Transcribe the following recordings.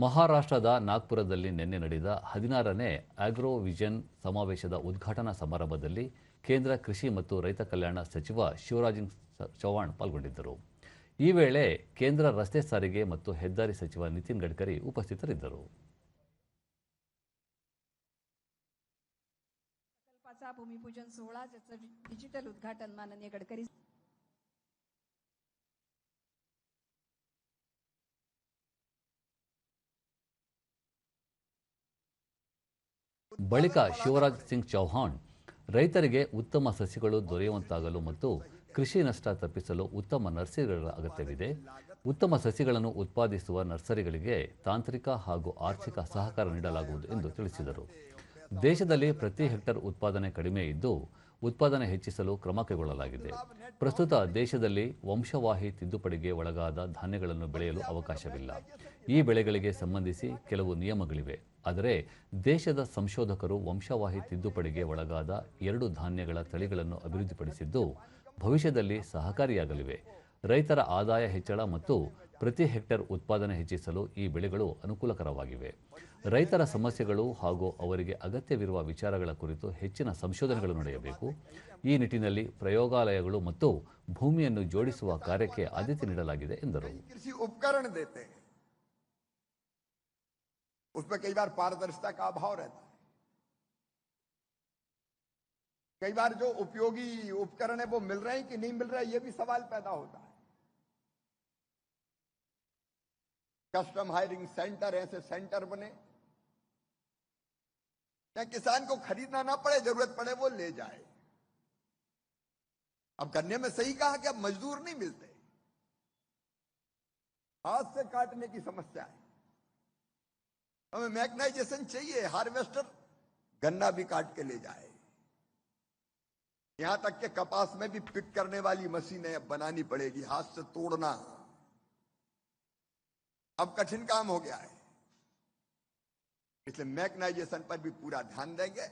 ಮಹಾರಾಷ್ಟ್ರದ ನಾಗ್ಪುರದಲ್ಲಿ ನಿನ್ನೆ ನಡೆದ ಹದಿನಾರನೇ ಆಗ್ರೋ ವಿಷನ್ ಸಮಾವೇಶದ ಉದ್ಘಾಟನಾ ಸಮಾರಂಭದಲ್ಲಿ ಕೇಂದ್ರ ಕೃಷಿ ಮತ್ತು ರೈತ ಕಲ್ಯಾಣ ಸಚಿವ ಶಿವರಾಜ್ ಸಿಂಗ್ ಚೌಹಾಣ್ ಪಾಲ್ಗೊಂಡಿದ್ದರು ಈ ವೇಳೆ ಕೇಂದ್ರ ರಸ್ತೆ ಸಾರಿಗೆ ಮತ್ತು ಹೆದ್ದಾರಿ ಸಚಿವ ನಿತಿನ್ ಗಡ್ಕರಿ ಉಪಸ್ಥಿತರಿದ್ದರು प्रकल्पाचा भूमिपूजन सोहळा ज्याचं डिजिटल उद्घाटन माननीय गडकरी ಬಳಿಕ ಶಿವರಾಜ್ ಸಿಂಗ್ ಚೌಹಾಣ್, ರೈತರಿಗೆ ಉತ್ತಮ ಸಸಿಗಳು ದೊರೆಯುವಂತಾಗಲು ಮತ್ತು ಕೃಷಿ ನಷ್ಟ ತಪ್ಪಿಸಲು ಉತ್ತಮ ನರ್ಸರಿಗಳ ಅಗತ್ಯವಿದೆ. ಉತ್ತಮ ಸಸಿಗಳನ್ನು ಉತ್ಪಾದಿಸುವ ನರ್ಸರಿಗಳಿಗೆ ತಾಂತ್ರಿಕ ಹಾಗೂ ಆರ್ಥಿಕ ಸಹಕಾರ ನೀಡಲಾಗುವುದು ಎಂದು ತಿಳಿಸಿದರು. ದೇಶದಲ್ಲಿ ಪ್ರತಿ ಹೆಕ್ಟರ್ ಉತ್ಪಾದನೆ ಕಡಿಮೆ ಇದ್ದು ಉತ್ಪಾದನೆ ಹೆಚ್ಚಿಸಲು ಕ್ರಮ ಕೈಗೊಳ್ಳಲಾಗಿದೆ. ಪ್ರಸ್ತುತ ದೇಶದಲ್ಲಿ ವಂಶವಾಹಿ ತಿದ್ದುಪಡಿಗೆ ಒಳಗಾದ ಧಾನ್ಯಗಳನ್ನು ಬೆಳೆಯಲು ಅವಕಾಶವಿಲ್ಲ. ಈ ಬೆಳೆಗಳಿಗೆ ಸಂಬಂಧಿಸಿ ಕೆಲವು ನಿಯಮಗಳಿವೆ. ಆದರೆ ದೇಶದ ಸಂಶೋಧಕರು ವಂಶವಾಹಿ ತಿದ್ದುಪಡಿಗೆ ಒಳಗಾದ ಎರಡು ಧಾನ್ಯಗಳ ತಳಿಗಳನ್ನು ಅಭಿವೃದ್ಧಿಪಡಿಸಿದ್ದು ಭವಿಷ್ಯದಲ್ಲಿ ಸಹಕಾರಿಯಾಗಲಿವೆ. ರೈತರ ಆದಾಯ ಹೆಚ್ಚಳ ಮತ್ತು ಪ್ರತಿ ಹೆಕ್ಟೇರ್ ಉತ್ಪಾದನೆ ಹೆಚ್ಚಿಸಲು ಈ ಬೆಳೆಗಳು ಅನುಕೂಲಕರವಾಗಿವೆ ರೈತರ ಸಮಸ್ಯೆಗಳು ಹಾಗೂ ಅವರಿಗೆ ಅಗತ್ಯವಿರುವ ವಿಚಾರಗಳ ಕುರಿತು ಹೆಚ್ಚಿನ ಸಂಶೋಧನೆಗಳು ನಡೆಯಬೇಕು ಈ ನಿಟ್ಟಿನಲ್ಲಿ ಪ್ರಯೋಗಾಲಯಗಳು ಮತ್ತು ಭೂಮಿಯನ್ನು ಜೋಡಿಸುವ ಕಾರ್ಯಕ್ಕೆ ಆದ್ಯತೆ ನೀಡಲಾಗಿದೆ ಎಂದರು कृषि उपकरण देते हैं उसमें कई बार पारदर्शिता का अभाव रहता है कई बार जो उपयोगी उपकरण है वो मिल रहे हैं कि नहीं मिल रहे हैं ये भी सवाल पैदा होता है कस्टम हायरिंग सेंटर ऐसे सेंटर बने। या किसान को खरीदना ना पड़े, ज़रूरत पड़े, वो ले जाए। अब गन्ने में सही कहा कि अब मजदूर नहीं मिलते। हाथ से काटने की समस्या है। हमें मैग्नाइजेशन चाहिए, हार्वेस्टर गन्ना भी काट के ले जाए। यहाँ तक कि कपास में भी पिक करने वाली मशीनें अब बनानी पड़ेगी, हाथ से तोड़ना। अब कठिन काम हो गया है इसलिए मैग्नाइजेशन पर भी पूरा ध्यान देंगे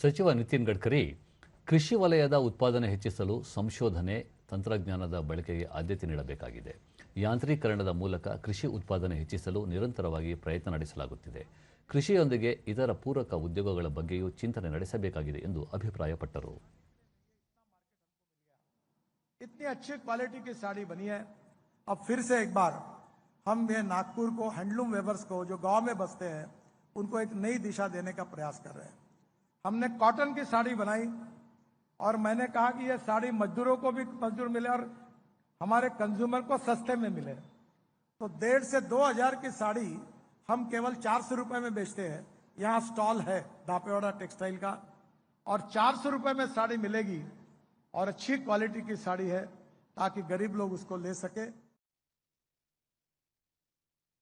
ಸಚಿವ ನಿತಿನ್ ಗಡ್ಕರಿ ಕೃಷಿ ವಲಯದ ಉತ್ಪಾದನೆ ಹೆಚ್ಚಿಸಲು ಸಂಶೋಧನೆ ತಂತ್ರಜ್ಞಾನದ ಬಳಕೆಗೆ ಆದ್ಯತೆ ನೀಡಬೇಕಾಗಿದೆ ಯಾಂತ್ರೀಕರಣದ ಮೂಲಕ ಕೃಷಿ ಉತ್ಪಾದನೆ ಹೆಚ್ಚಿಸಲು ನಿರಂತರವಾಗಿ ಪ್ರಯತ್ನ ನಡೆಸಲಾಗುತ್ತಿದೆ ಕೃಷಿಯೊಂದಿಗೆ ಇತರ ಪೂರಕ ಉದ್ಯೋಗಗಳ ಬಗ್ಗೆಯೂ ಚಿಂತನೆ ನಡೆಸಬೇಕಾಗಿದೆ ಎಂದು ಅಭಿಪ್ರಾಯಪಟ್ಟರು इतनी अच्छी क्वालिटी की साड़ी बनी है। अब फिर से एक बार हम ये नागपुर को हैंडलूम वेवर्स को, जो गाँव में बसते हैं, उनको एक नई दिशा देने का प्रयास कर रहे हैं। हमने कॉटन की साड़ी बनाई और मैंने कहा कि यह साड़ी मजदूरों को भी मजदूर मिले और हमारे कंज्यूमर को सस्ते में मिले। तो डेढ़ से दो हज़ार की साड़ी हम केवल चार सौ रुपए में बेचते हैं। यहाँ स्टॉल है, दापेवाड़ा टेक्सटाइल का, और चार सौ रुपए में साड़ी मिलेगी और अच्छी क्वालिटी की साड़ी है ताकि गरीब लोग उसको ले सके।